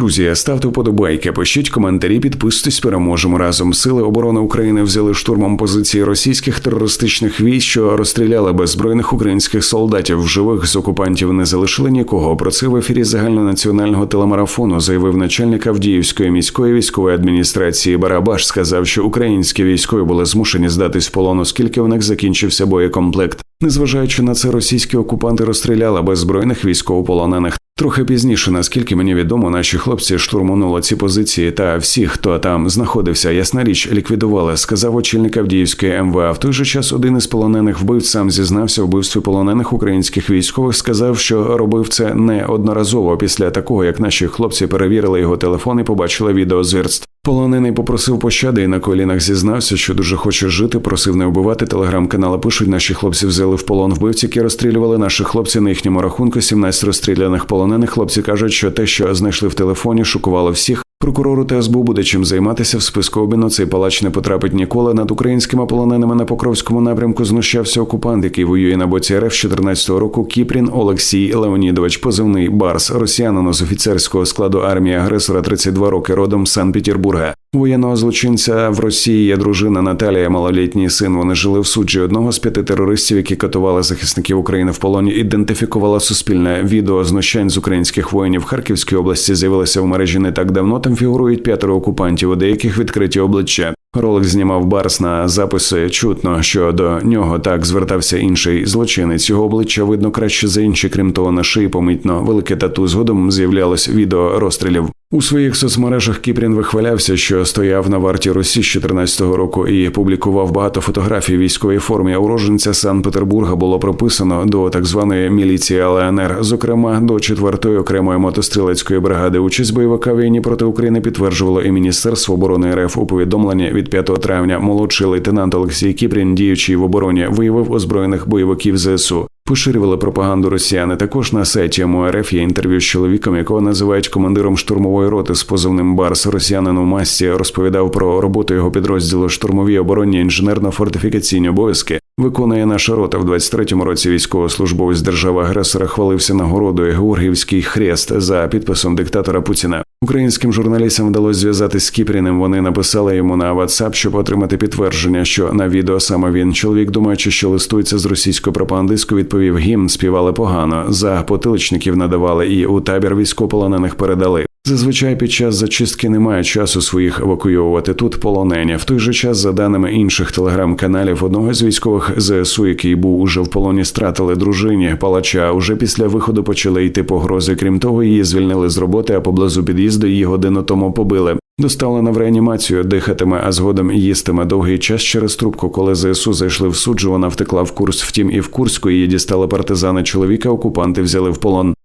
Друзі, ставте вподобайки, пишіть коментарі, підписуйтесь, переможемо разом. Сили оборони України взяли штурмом позиції російських терористичних військ, що розстріляли беззбройних українських солдатів. Живих з окупантів не залишили нікого. Про це в ефірі загальнонаціонального телемарафону заявив начальник Авдіївської міської військової адміністрації Барабаш. Сказав, що українські військові були змушені здатись в полон, оскільки в них закінчився боєкомплект. Незважаючи на це, російські окупанти розстріляли беззбройних військовополонених. Трохи пізніше, наскільки мені відомо, наші хлопці штурманули ці позиції та всіх, хто там знаходився, ясна річ, ліквідували, сказав очільник Авдіївської МВА. В той же час один із полонених вбивць сам зізнався в вбивстві полонених українських військових. Сказав, що робив це неодноразово після такого, як наші хлопці перевірили його телефон і побачили відео звірств. Полонений попросив пощади і на колінах зізнався, що дуже хоче жити. Просив не вбивати. Телеграм-канали пишуть, наші хлопці взяли в полон вбивці, які розстрілювали наші хлопці на їхньому рахунку. 17 розстріляних полонених. Хлопці кажуть, що те, що знайшли в телефоні, шокувало всіх. Прокурору ТСБУ буде чим займатися в списку обміну. Цей палач не потрапить ніколи. Над українськими полоненими на Покровському напрямку знущався окупант, який воює на боці РФ з 14-го року. Кіпрін Олексій Леонідович, позивний Барс, росіянин з офіцерського складу армії агресора 32 роки, родом з Санкт-Петербурга. Воєнного злочинця в Росії є дружина Наталія, малолітній син. Вони жили в суджі. Одного з п'яти терористів, які катували захисників України в полоні, ідентифікувала суспільне відео знущань з українських воїнів Харківській області. З'явилося в мережі не так давно. Там фігурують п'ятеро окупантів, у деяких відкриті обличчя. Ролик знімав Барс на записи. Чутно, що до нього так звертався інший злочинець. Його обличчя видно краще за інші, крім того, на шиї помітно велике тату. Згодом з'являлось відео розстрілів. У своїх соцмережах Кіпрін вихвалявся, що стояв на варті Росії з 14-го року і публікував багато фотографій військовій формі. Уроженця Санкт-Петербурга було прописано до так званої міліції ЛНР, зокрема до 4-ї окремої мотострілецької бригади. Участь бойовика війні проти України підтверджувало і Міністерство оборони РФ у повідомленні від 5 травня. Молодший лейтенант Олексій Кіпрін, діючий в обороні, виявив озброєних бойовиків ЗСУ. Поширювали пропаганду росіяни. Також на сайті МОРФ є інтерв'ю з чоловіком, якого називають командиром штурмової роти з позивним Барс. Росіянин у масці розповідав про роботу його підрозділу штурмові оборонні інженерно-фортифікаційні обов'язки. Виконує наша рота в 23-му році. Військовослужбовець держави агресора хвалився нагородою Георгіївський хрест за підписом диктатора Путіна. Українським журналістам вдалося зв'язати з Кіпріним. Вони написали йому на WhatsApp, щоб отримати підтвердження, що на відео саме він чоловік, думаючи, що листується з російською пропагандисткою, відповів гімн, співали погано. За потиличників надавали і у табір військовополонених передали. Зазвичай під час зачистки немає часу своїх евакуйовувати тут полонені. В той же час, за даними інших телеграм-каналів, одного з військових ЗСУ, який був уже в полоні, стратили дружині палача. Уже після виходу почали йти погрози. Крім того, її звільнили з роботи, а поблизу під'їзду її годину тому побили. Доставлена в реанімацію, дихатиме, а згодом їстиме довгий час через трубку. Коли ЗСУ зайшли в суджу, вона втекла в курс. Втім, і в Курську її дістали партизани чоловіка. Окупанти взяли в полон.